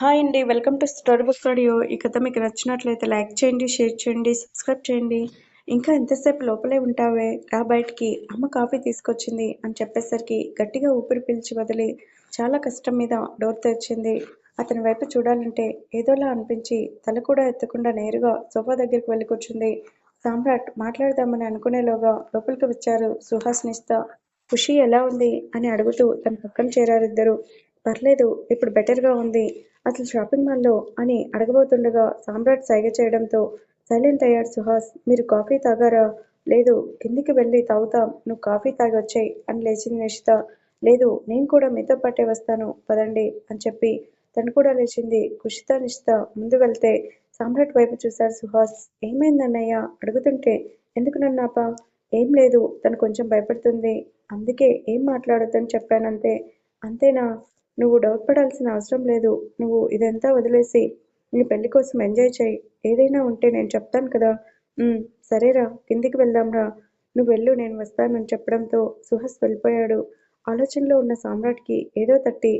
Hi అండి welcome to story book audio. ఈ కథ మీకు నచ్చినట్లయితే లైక్ చేయండి షేర్ చేయండి సబ్స్క్రైబ్ చేయండి. ఇంకా ఎంతసేపు లోపలే ఉంటావే రా బయటికి అమ్మ కాఫీ తీసుకొచ్చింది అని చెప్పేసరికి గట్టిగా ఊపిరి పీల్చి వదిలి చాలా కష్టం మీద డోర్ తెరిచింది. అతని వైపు చూడాలంటే ఏదోలా అనిపించి తల కూడా ఎత్తకుండా నేరుగా సోఫా దగ్గరికి వెళ్ళి కూర్చుంది. సామ్రాట్ మాట్లాడదామని అనుకునేలోగా లోపలికి వచ్చారు సుహాస్నిస్తా ఖుషి ఎలా ఉంది అని అడుగుతూ తన పక్కన చేరారు ఇద్దరు. పర్లేదు ఇప్పుడు బెటర్గా ఉంది. అసలు షాపింగ్ మాల్లో అని అడగబోతుండగా సామ్రాట్ సైగ చేయడంతో సైలెంట్ అయ్యాడు సుహాస్. మీరు కాఫీ తాగారా? లేదు కిందికి వెళ్ళి తాగుతాం. నువ్వు కాఫీ తాగి వచ్చాయి అని లేచింది నిషిత. లేదు నేను కూడా మీతో పాటే వస్తాను. పదండి అని చెప్పి తను కూడా లేచింది. కుషిత నిషిత ముందు వెళ్తే సామ్రాట్ వైపు చూశాడు సుహాస్. ఏమైందన్నయ్య అడుగుతుంటే ఎందుకు నన్ను ఏం లేదు తను కొంచెం భయపడుతుంది. అందుకే ఏం మాట్లాడొద్దని చెప్పానంతే. అంతేనా? నువ్వు డౌట్ పడాల్సిన అవసరం లేదు. నువ్వు ఇదంతా వదిలేసి నీ పెళ్ళి కోసం ఎంజాయ్ చేయి. ఏదైనా ఉంటే నేను చెప్తాను కదా. సరేరా కిందికి వెళ్దాంరా. నువ్వు వెళ్ళు నేను వస్తానని చెప్పడంతో సుహాస్ వెళ్ళిపోయాడు. ఆలోచనలో ఉన్న సామ్రాట్కి ఏదో తట్టి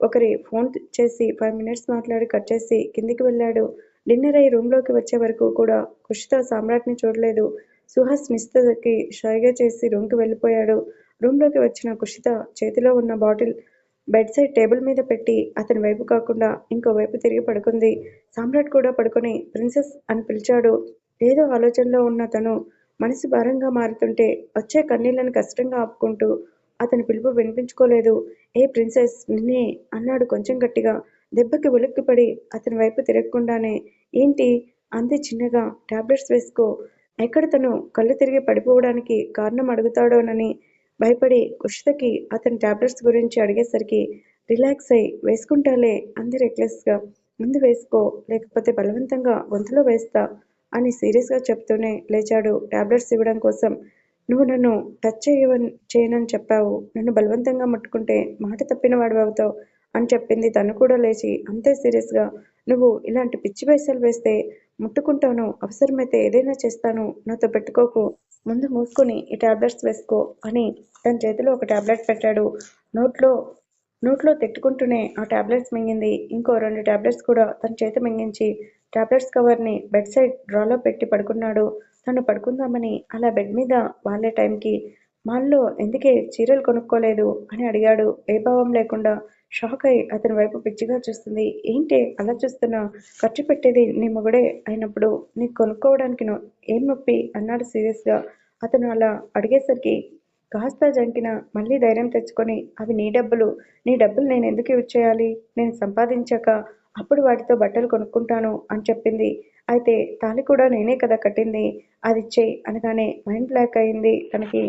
ఒకరి ఫోన్ చేసి ఫైవ్ మినిట్స్ మాట్లాడి కట్ చేసి కిందికి వెళ్ళాడు. డిన్నర్ అయ్యి రూమ్లోకి వచ్చే వరకు కూడా ఖుషితో సామ్రాట్ని చూడలేదు. సుహాస్ నిస్తకి షైగా చేసి రూమ్కి వెళ్ళిపోయాడు. రూమ్లోకి వచ్చిన కుషిత చేతిలో ఉన్న బాటిల్ బెడ్ సైడ్ టేబుల్ మీద పెట్టి అతని వైపు కాకుండా ఇంకో వైపు తిరిగి పడుకుంది. సామ్రాట్ కూడా పడుకొని ప్రిన్సెస్ అని పిలిచాడు. ఏదో ఆలోచనలో ఉన్న తను మనసు భారంగా మారుతుంటే వచ్చే కన్నీళ్ళను కష్టంగా ఆపుకుంటూ అతని పిలుపు వినిపించుకోలేదు. ఏ ప్రిన్సెస్ నిన్నే అన్నాడు కొంచెం గట్టిగా. దెబ్బకి ఉలిక్కిపడి అతని వైపు తిరగకుండానే. ఏంటి? అంతే చిన్నగా. టాబ్లెట్స్ వేసుకో. ఎక్కడ తను కళ్ళు తిరిగి పడిపోవడానికి కారణం అడుగుతాడోనని భయపడి కుషితకి అతని టాబ్లెట్స్ గురించి అడిగేసరికి రిలాక్స్ అయి వేసుకుంటాలే అంది రెక్లెస్గా. ముందు వేసుకో లేకపోతే బలవంతంగా గొంతులో వేస్తా అని సీరియస్గా చెప్తూనే లేచాడు టాబ్లెట్స్ ఇవ్వడం కోసం. నువ్వు నన్ను టచ్ చేయవని చేయనని చెప్పావు. నన్ను బలవంతంగా ముట్టుకుంటే మాట తప్పిన వాడు అవుతావు అని చెప్పింది. తను కూడా లేచి అంతే సీరియస్గా నువ్వు ఇలాంటి పిచ్చి పైసలు వేస్తే ముట్టుకుంటాను అవసరమైతే ఏదైనా చేస్తాను నాతో పెట్టుకోకు ముందు మూసుకొని ఈ టాబ్లెట్స్ వేసుకో అని తన చేతిలో ఒక టాబ్లెట్ పెట్టాడు. నోట్లో నోట్లో తిట్టుకుంటూనే ఆ టాబ్లెట్స్ మింగింది. ఇంకో రెండు టాబ్లెట్స్ కూడా తన చేతి మింగించి టాబ్లెట్స్ కవర్ని బెడ్ సైడ్ డ్రాలో పెట్టి పడుకున్నాడు. తను పడుకుందామని అలా బెడ్ మీద వాళ్ళే టైంకి మాల్లో ఎందుకే చీరలు కొనుక్కోలేదు అని అడిగాడు. ఏ భావం లేకుండా షాక్ అయి అతని వైపు పిచ్చిగా చూస్తుంది. ఏంటి అలా చూస్తున్నా? ఖర్చు పెట్టేది నీ మొగుడే అయినప్పుడు నీకు కొనుక్కోవడానికి ఏం నొప్పి? అన్నాడు సీరియస్గా. అతను అలా అడిగేసరికి కాస్త జంకిన మళ్ళీ ధైర్యం తెచ్చుకొని అవి నీ డబ్బులు. నీ డబ్బులు నేను ఎందుకు ఇచ్చేయాలి నేను సంపాదించాక అప్పుడు వాటితో బట్టలు కొనుక్కుంటాను అని చెప్పింది. అయితే తాళి కూడా నేనే కదా కట్టింది. అది ఇచ్చేయి అనగానే మైండ్ బ్లాక్ అయింది తనకి.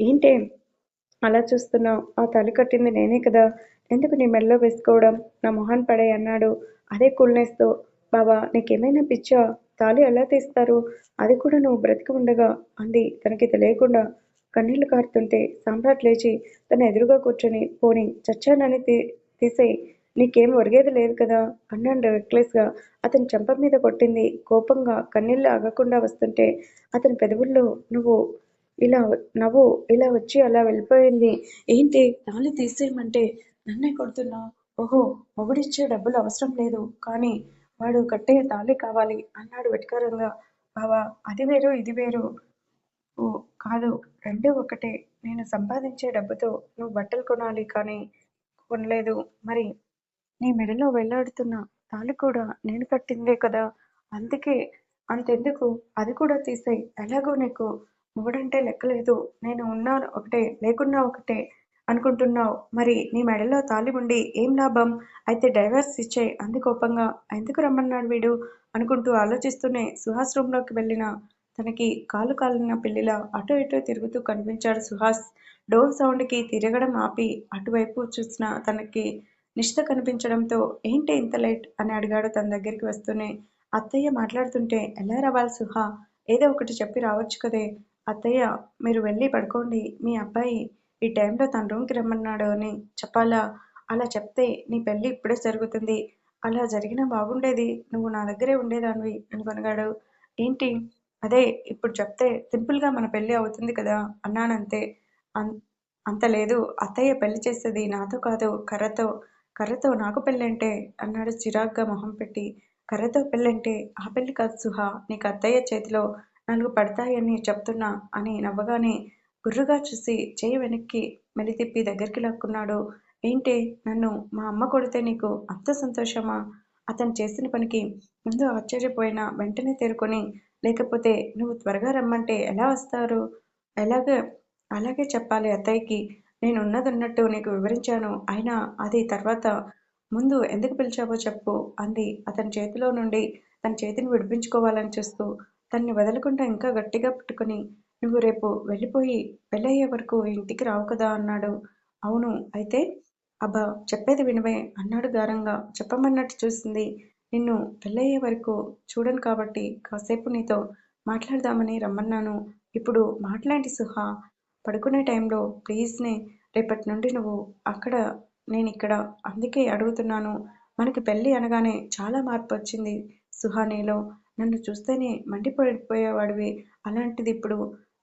ఏంటే? అలా చూస్తున్నావు. ఆ తాళి కట్టింది నేనే కదా. ఎందుకు నీ మెడలో వేసుకోవడం? నా మొహాన్ పడే అన్నాడు. అదే కూల్నెస్తో. బాబా నీకేమైనా పిచ్చా? తాళి ఎలా తీస్తారు? అది కూడా నువ్వు బ్రతికి ఉండగా అంది. తనకి తెలియకుండా కన్నీళ్ళు కారుతుంటే సామ్రాట్ లేచి తన ఎదురుగా కూర్చొని పోని చచ్చానని తీ తీసేయి. నీకేం ఒరిగేది లేదు కదా? అన్నాడు రెక్లెస్గా. అతని చెంప మీద కొట్టింది. కోపంగా కన్నీళ్ళు ఆగకుండా వస్తుంటే అతని పెదవుల్లో నువ్వు ఇలా నవ్వు ఇలా వచ్చి అలా వెళ్ళిపోయింది. ఏంటి? తాళి తీసేయమంటే నన్నే కొడుతున్నావు ఓహో మొగుడిచ్చే డబ్బులు అవసరం లేదు. కానీ వాడు కట్టే తాళి కావాలి అన్నాడు వెటకారంగా. బావా అది వేరు ఇది వేరు. ఓ కాదు రెండు ఒకటే. నేను సంపాదించే డబ్బుతో నువ్వు బట్టలు కొనాలి కానీ కొనలేదు. మరి నీ మెడలో వెళ్ళాడుతున్న తాళి కూడా నేను కట్టిందే కదా? అందుకే అంతెందుకు? అది కూడా తీసాయి. ఎలాగో నీకు మొగుడంటే లెక్కలేదు. నేను ఉన్నా ఒకటే లేకున్నా ఒకటే అనుకుంటున్నావు. మరి నీ మెడలో తాళి ఉండి ఏం లాభం? అయితే డైవర్స్ ఇచ్చే అంది కోపంగా. ఎందుకు రమ్మన్నాడు వీడు? అనుకుంటూ ఆలోచిస్తూనే సుహాస్ రూమ్లోకి వెళ్ళిన. తనకి కాలు కాలిన పిల్లిలా అటు ఇటు తిరుగుతూ కనిపించాడు సుహాస్. డోర్ సౌండ్కి తిరగడం ఆపి అటువైపు చూసిన తనకి నిష్ట కనిపించడంతో ఏంటి ఇంత లేట్? అని అడిగాడు తన దగ్గరికి వస్తూనే. అత్తయ్య మాట్లాడుతుంటే ఎలా రావాలి సుహా? ఏదో ఒకటి చెప్పి రావచ్చు కదే. అత్తయ్య మీరు వెళ్ళి పడుకోండి. మీ అబ్బాయి ఈ టైంలో తన రూమ్కి రమ్మన్నాడు అని చెప్పాలా? అలా చెప్తే నీ పెళ్ళి ఇప్పుడే జరుగుతుంది. అలా జరిగినా బాగుండేది. నువ్వు నా దగ్గరే ఉండేదానివి అని కొనగాడు. ఏంటి? అదే ఇప్పుడు చెప్తే సింపుల్గా మన పెళ్ళి అవుతుంది కదా? అన్నానంతే. అన్ అంత లేదు. అత్తయ్య పెళ్ళి చేసేది నాతో కాదు కర్రతో. కర్రతో నాకు పెళ్ళంటే అన్నాడు చిరాగ్గా మొహం పెట్టి. కర్రతో పెళ్ళంటే ఆ పెళ్ళి కాదు సుహా. నీకు అత్తయ్య చేతిలో నాలుగు పడతాయని చెప్తున్నా అని నవ్వగానే గుర్రుగా చూసి చేయి వెనక్కి మెలితిప్పి దగ్గరికి లాక్కున్నాడు. ఏంటి నన్ను మా అమ్మ కొడితే నీకు అంత సంతోషమా? అతను చేసిన పనికి ముందు ఆశ్చర్యపోయినా వెంటనే తేరుకొని లేకపోతే నువ్వు త్వరగా రమ్మంటే ఎలా వస్తారు? ఎలాగే అలాగే చెప్పాలి అత్తయ్యకి. నేను ఉన్నదన్నట్టు నీకు వివరించాను. అయినా అది తర్వాత ముందు ఎందుకు పిలిచావో చెప్పు అంది. అతని చేతిలో నుండి తన చేతిని విడిపించుకోవాలని చూస్తూ తన్ని వదలకుండా ఇంకా గట్టిగా పట్టుకుని నువ్వు రేపు వెళ్ళిపోయి పెళ్ళయ్యే వరకు ఇంటికి రావు కదా అన్నాడు. అవును అయితే అబ్బా చెప్పేది వినవే అన్నాడు గారంగా. చెప్పమన్నట్టు చూసింది. నిన్ను పెళ్ళయ్యే వరకు చూడను కాబట్టి కాసేపు నీతో మాట్లాడదామని రమ్మన్నాను. ఇప్పుడు మాట్లాడి సుహా పడుకునే టైంలో ప్లీజ్నే రేపటి నుండి నువ్వు అక్కడ నేను ఇక్కడ అందుకే అడుగుతున్నాను. మనకి పెళ్ళి అనగానే చాలా మార్పు వచ్చింది సుహానీలో నన్ను చూస్తేనే మండిపడిపోయేవాడివి. అలాంటిది ఇప్పుడు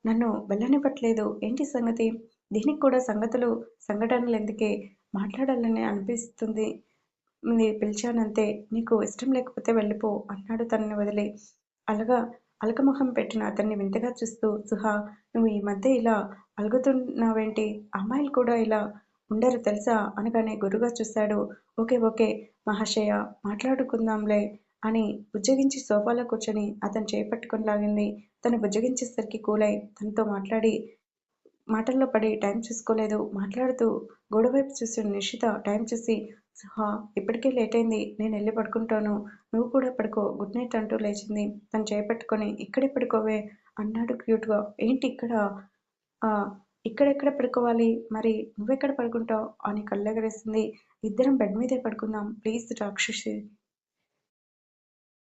నన్ను వెళ్ళనివ్వట్లేదు ఏంటి సంగతి? దీనికి కూడా సంగతులు సంఘటనలు ఎందుకే మాట్లాడాలని అనిపిస్తుంది. పిలిచానంతే. నీకు ఇష్టం లేకపోతే వెళ్ళిపో అన్నాడు తనని వదిలి. అలగా అలకమొహం పెట్టిన అతన్ని వింతగా చూస్తూ సుహా నువ్వు ఈ మధ్య ఇలా అలుగుతున్నావేంటి? అమ్మాయిలు కూడా ఇలా ఉండరు తెలుసా? అనగానే గురుగా చూశాడు. ఓకే ఓకే మహాశయ మాట్లాడుకుందాంలే. అని బుజ్జగించి సోఫాలో కూర్చొని అతను చేపట్టుకొని లాగింది తను బుజ్జగించేసరికి కూలై తనతో మాట్లాడి మాటల్లో పడి టైం చూసుకోలేదు. మాట్లాడుతూ గోడవైపు చూసిన నిషిత టైం చూసి సుహా ఇప్పటికే లేట్ అయింది నేను వెళ్ళి పడుకుంటాను. నువ్వు కూడా పడుకో. గుడ్ నైట్ అంటూ లేచింది. తను చేపట్టుకొని ఇక్కడే పడుకోవే అన్నాడు క్యూట్గా. ఏంటి ఇక్కడ? ఇక్కడెక్కడ పడుకోవాలి? మరి నువ్వెక్కడ పడుకుంటావు? అని కళ్ళెగరేసింది. ఇద్దరం బెడ్ మీదే పడుకుందాం. ప్లీజ్ రాక్షసి.